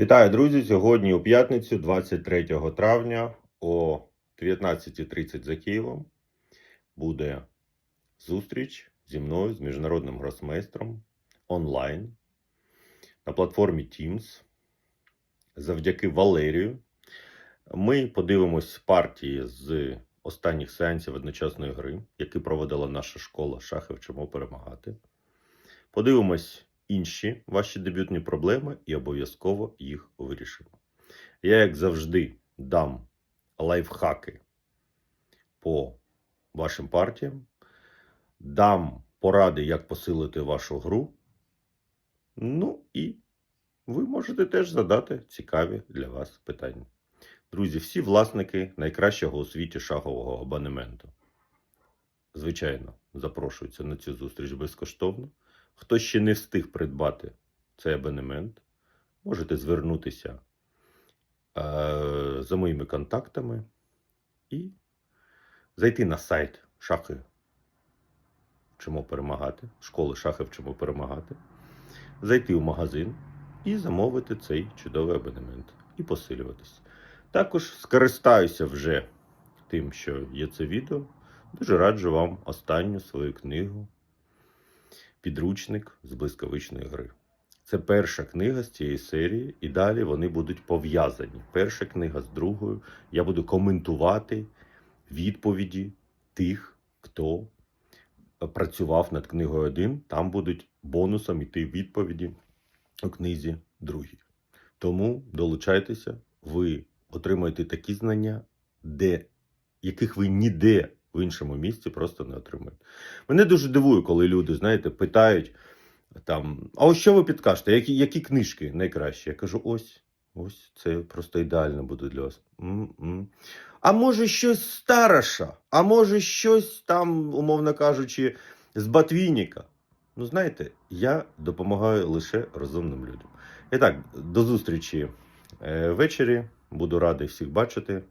Вітаю, друзі! Сьогодні у п'ятницю, 23 травня о 19.30 за Києвом буде зустріч зі мною, з міжнародним гросмейстром онлайн на платформі Teams. Завдяки Валерію. Ми подивимось партії з останніх сеансів одночасної гри, які проводила наша школа Шахи вчимо перемагати. Подивимось інші ваші дебютні проблеми і обов'язково їх вирішимо. Я, як завжди, дам лайфхаки по вашим партіям, дам поради, як посилити вашу гру. Ну і ви можете теж задати цікаві для вас питання. Друзі, всі власники найкращого у світі шагового абонементу. Звичайно, запрошуються на цю зустріч безкоштовно. Хто ще не встиг придбати цей абонемент, можете звернутися е, за моїми контактами і зайти на сайт шахи вчимо перемагати, школи шахи вчимо перемагати, зайти в магазин і замовити цей чудовий абонемент і посилюватись. Також скористаюся вже тим, що є це відео. Дуже раджу вам останню свою книгу Підручник з блискавичної гри. Це перша книга з цієї серії, і далі вони будуть пов'язані. Перша книга з другою. Я буду коментувати відповіді тих, хто працював над книгою 1. Там будуть бонусом іти відповіді у книзі другій. Тому долучайтеся, ви отримаєте такі знання, де, яких ви ніде в іншому місці просто не отримаєте. Мене дуже дивує, коли люди, знаєте, питають там: а ось що ви підкажете? Які, які книжки найкращі? Я кажу: ось, ось це просто ідеально буде для вас. М-м. А може щось староша, а може щось там, умовно кажучи, з Батвініка. Ну, знаєте, я допомагаю лише розумним людям. І так, до зустрічі е, ввечері. Буду радий всіх бачити.